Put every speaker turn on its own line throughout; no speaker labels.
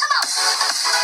Tamam.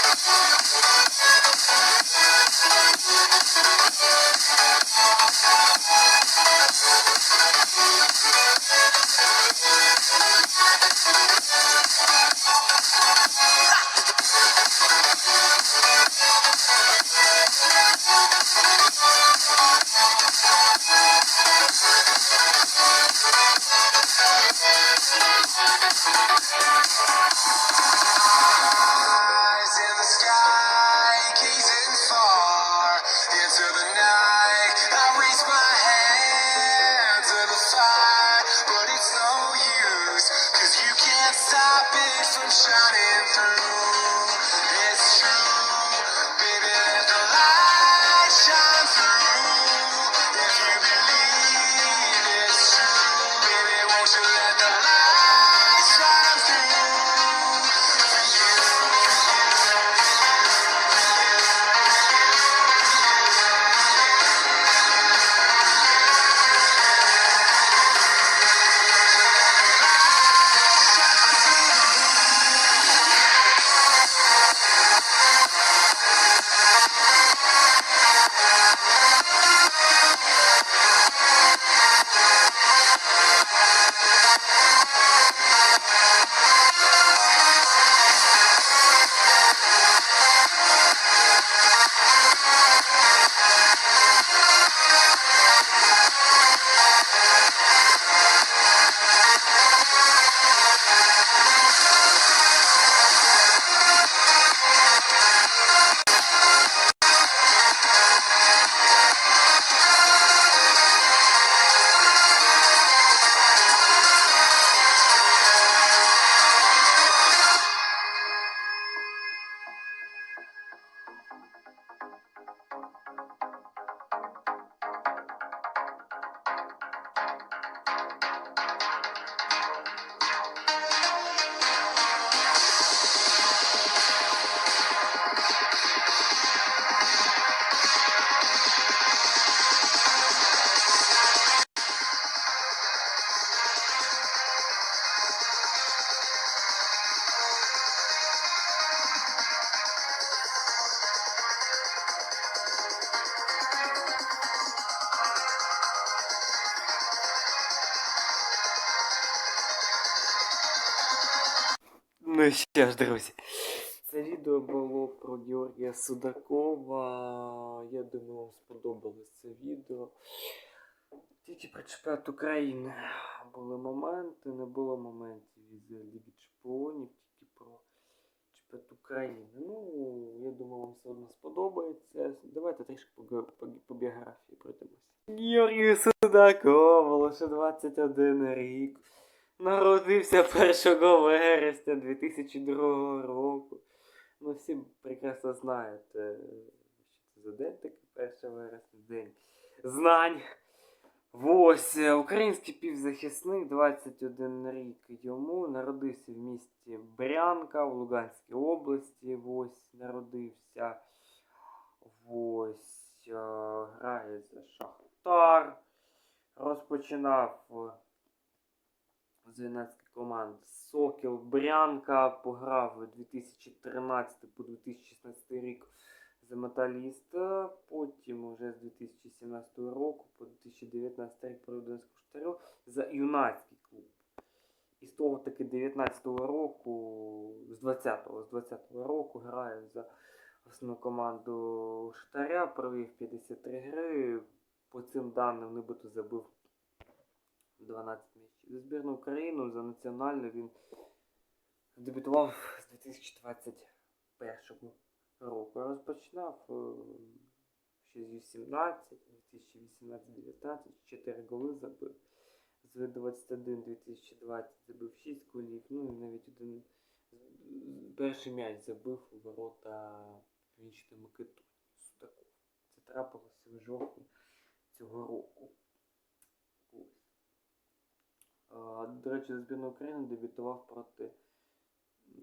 Ну ж, друзі, це відео було про Георгія Судакова. Я думаю, вам сподобалось це відео. Тільки про чемпіонат України були моменти, не було моментів із Ліги Чемпіонів, тільки про чемпіонат України. Ну, я думаю, вам все одно сподобається. Давайте трішки по, по, по біографії пройдемося. Георгію Судакову, лише 21 рік. Народився 1 вересня 2002 року. Ну, всі прекрасно знаєте, що це за день такий 1 вересня, день знань. Ось, е, український півзахисник, 21 рік йому, народився в місті Брянка в Луганській області. Ось народився. Ось е, грає за Шахтар. Розпочинав з юнацької команди Сокіл Брянка пограв 2013 по 2016 рік за металіст. Потім уже з 2017 року по 2019 рік Провіденську штарю за юнацький клуб. І з того таки 19-го року, з 20-го, з 20-го року грає за основну команду Штаря, провів 53 гри. По цим даним нібито забив 12 м'ячів. За збірну Україну, за національну він дебютував з 2021 року. Розпочинав е, ще з 18, 2018-19, 4 голи забив. З 21 2020 забив 6 голів, ну і навіть один перший м'яч забив у ворота Північної Македонії Судаков. Це трапилося в жовтні цього року. До речі, за збірну України дебютував проти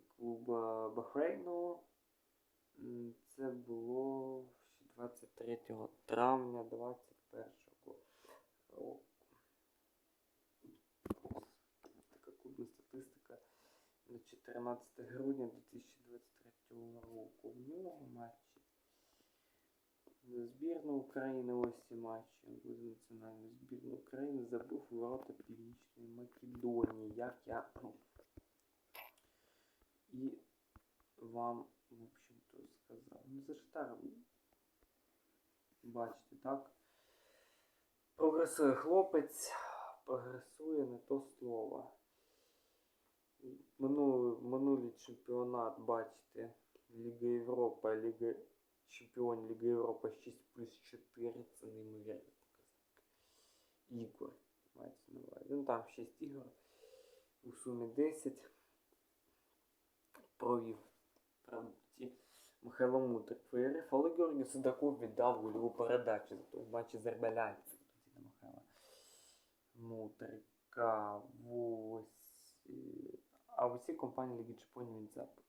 клуба Бахрейну. Це було 23 травня 21 року. Така клубна статистика на 14 грудня 2023 року. В нього матчі. За збірну України ось ці матчі. За національну збірну України забув у ворота Північної Македонії, як я ну, і вам, в общем-то, сказав. Ну, за Шахтар, бачите, так? Прогресує хлопець, прогресує не то слово. Минулий, минулий чемпіонат, бачите, Ліга Європа, Ліга Чемпіонів Ліги Європи 6 плюс 4, це неймовірний показник. Ігор, мається на увазі. Ну там 6 ігор. У сумі 10 провів правді Михайло Мудрик виграв, але Георгій Судаков віддав гольову передачу за той матчі з Ербелянцем. Тоді на Михайла Мудрика. Ось. А в цій компанії Ліги Чемпіонів він забив.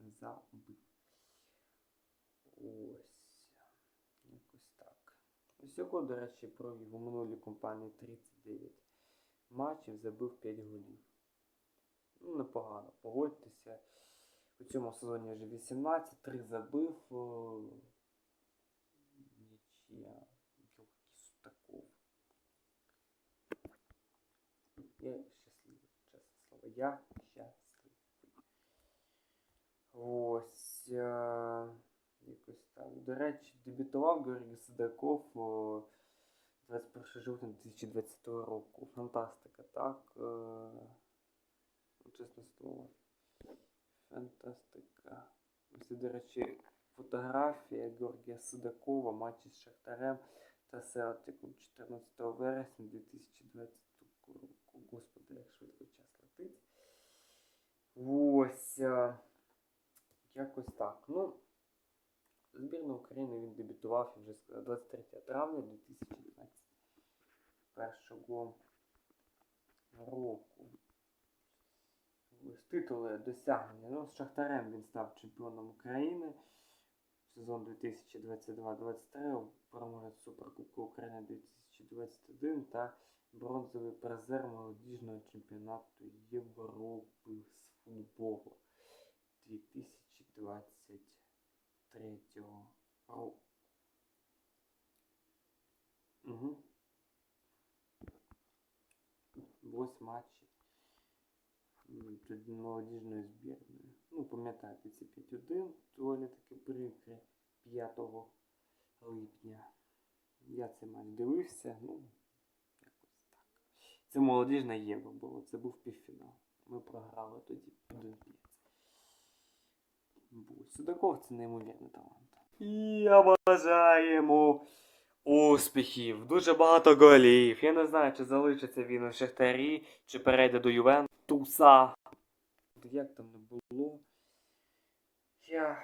Він забив. Ось. Якось так. Ось його, до речі, провів у минулій компанії 39 матчів, забив 5 голів. Ну, непогано, погодьтеся. У цьому сезоні вже 18, 3 забив. Нічия. Судаков. Я щасливий, чесне слово. Я щасливий. Ось. Так. До речі, дебютував Георгій Судаков о, 21 жовтня 2020 року. Фантастика, так? Е, ну, Чесне слово. Фантастика. Ось, до речі, фотографія Георгія Судакова, матчі з Шахтарем та Селтиком 14 вересня 2020 року. Господи, як швидко час летить. Ось. е, Якось так. Ну, збірна України він дебютував вже 23 травня 2021 року. Ось титули досягнення. Ну, з Шахтарем він став чемпіоном України. Сезон 2022-23, переможець Суперкубку України 2021 та бронзовий призер молодіжного чемпіонату Європи з футболу 2023 року. Угу. Ось матчі молодіжної збірної. Ну, пам'ятаєте, це 5-1, доволі таки прикре 5 липня. Я цей матч дивився, ну, якось так. Це молодіжна Євро було, це був півфінал. Ми програли тоді 1-5. Бо Судаков це неймовірний талант. Я бажаємо успіхів, дуже багато голів. Я не знаю, чи залишиться він у Шахтарі, чи перейде до Ювентуса. Як там не було. Я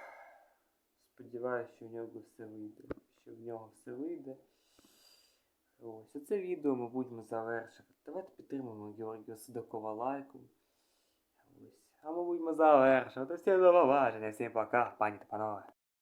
сподіваюся, що в нього все вийде. Що в нього все вийде. Ось, оце відео, ми завершимо. Давайте підтримуємо Георгія Судакова лайком. Ось. А мабуть, ми завершимо. Та всім до побачення, всім пока, пані та панове.